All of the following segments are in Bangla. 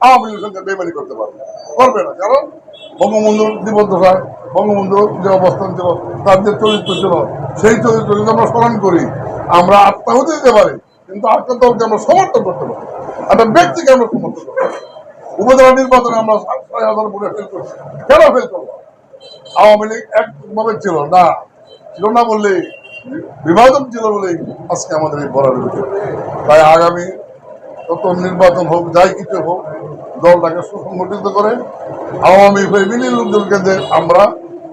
আওয়ামী লীগের সঙ্গে বেমানি করতে পারবে। করবে না। কারণ বঙ্গবন্ধুর নিবদ্ধতা বঙ্গবন্ধুর যে অবস্থান ছিল, তার যে চরিত্র ছিল, সেই চরিত্র যদি আমরা স্মরণ করি। আমরা আত্মাহুতি দিতে পারি, কিন্তু একটা দলকে আমরা সমর্থন করতে পারি। একটা ব্যক্তিকে আমরা সমর্থন করতে পারি। উপজেলা নির্বাচনে আমরা ছয় হাজার ভোটে ফেল করছি। কেন ফেল করব? আওয়ামী লীগ একভাবে ছিল না। ছিল না বললেই, বিভাজন ছিল বলেই আজকে আমাদের এই বড় তাই আগামী তত নির্বাচন হোক, যাই কিছু হোক দলটাকে সুসংগঠিত করে আওয়ামী ফ্যামিলির লোকজনকে যে আমরা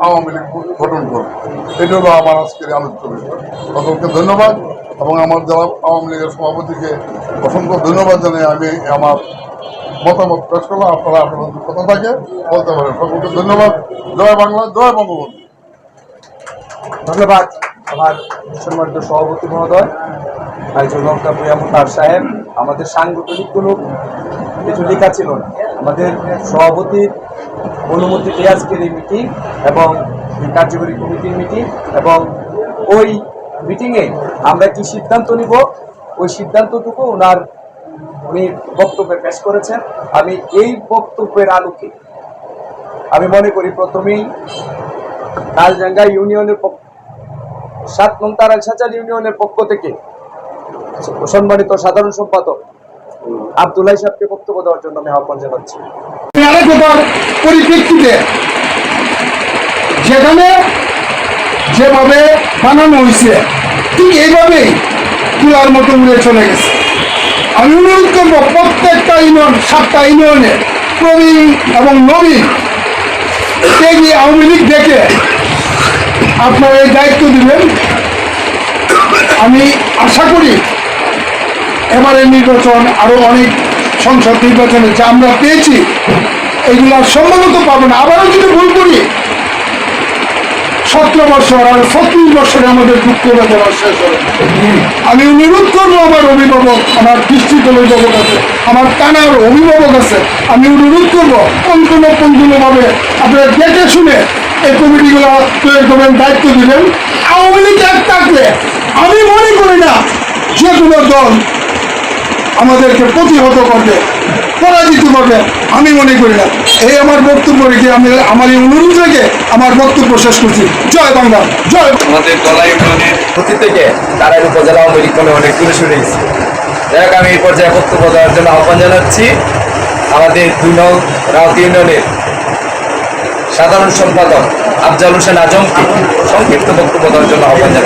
আওয়ামী লীগ গঠন করব। এটা হলো আমার আজকের আলোচ্য বিষয়। সকলকে ধন্যবাদ এবং আমার যারা আওয়ামী লীগের সভাপতিকে অসংখ্য ধন্যবাদ জানাই আমি আমার মতামত পেশ করলাম। আপনারা আপনাদের কথা থাকে, বলতে পারেন। সকলকে ধন্যবাদ। জয় বাংলা, জয় বঙ্গবন্ধু। ধন্যবাদ আমার সম্মানিত সভাপতি মহোদয় লঙ্কা প্রিয়া মুতার সাহেব, আমাদের সাংগঠনিক কোনো কিছু লেখা ছিল না। আমাদের সভাপতির অনুমতিতে আজকের এই মিটিং এবং কার্যকরী কমিটির মিটিং এবং ওই মিটিংয়ে আমরা কি সিদ্ধান্ত নিব, ওই সিদ্ধান্তটুকু ওনার উনি বক্তব্যে পেশ করেছেন। আমি এই বক্তব্যের আলোকে আমি মনে করি প্রথমেই তালজাঙ্গা ইউনিয়নের পক্ষ সাত নং সাচাল ইউনিয়নের পক্ষ থেকে সম্মানিত সাধারণ সম্পাদক আবদুল্লাহ সাহেবকে বক্তব্য দেওয়ার জন্য আমি আহ্বান জানাচ্ছি। পরিপ্রেক্ষিতে, যেখানে যেভাবে বানানো হয়েছে, ঠিক এইভাবেই তুলার মতো উড়ে চলে গেছে। আমি অনুরোধ করব, প্রত্যেকটা ইউনিয়ন, সাতটা ইউনিয়নে প্রবীণ এবং নবীন ত্যাগী আওয়ামী লীগ দেখে আপনারা এই দায়িত্ব দিবেন। আমি আশা করি এবারের নির্বাচন, আরও অনেক সংসদ নির্বাচনে যা আমরা পেয়েছি। এগুলো আর সম্ভবত পাবো না। আবারও যদি ভুল করি, সতেরো বছর আর ছত্রিশ বছরে আমাদের দুঃখ বেদনা শেষ হবে। আমি অনুরোধ করব আমার অভিভাবক, আমার দৃষ্টিত অভিভাবক আছে, আমার টানার অভিভাবক আছে, আমি অনুরোধ করব পঙ্কুল পঙ্কুলভাবে আপনারা দেখে শুনে এই কমিটিগুলো তৈরি করবেন, দায়িত্ব দিবেন। আওয়ামী লীগ থাকলে, আমি মনে করি না যে কোনো দল আমাদেরকে প্রতিহত করবে, পরাজিত করবে, আমি মনে করি না। এই আমার বক্তব্য রেখে আমি আমার এই অনুরোধ রেখে আমার বক্তব্য শেষ করছি। জয় বাংলা, জয়। আমাদের দলাই ইউনিয়নের প্রতি থেকে তারাই উপজেলা আওয়ামী লীগ অনেক দূরে সরে গেছে। যাই আমি এই পর্যায়ে বক্তব্য দেওয়ার জন্য আহ্বান জানাচ্ছি আমাদের দুই নং রাউত ইউনিয়নের সাধারণ সম্পাদক আফজাল হোসেন আজমকে সংক্ষিপ্ত বক্তব্য দেওয়ার জন্য আহ্বান জানাচ্ছি।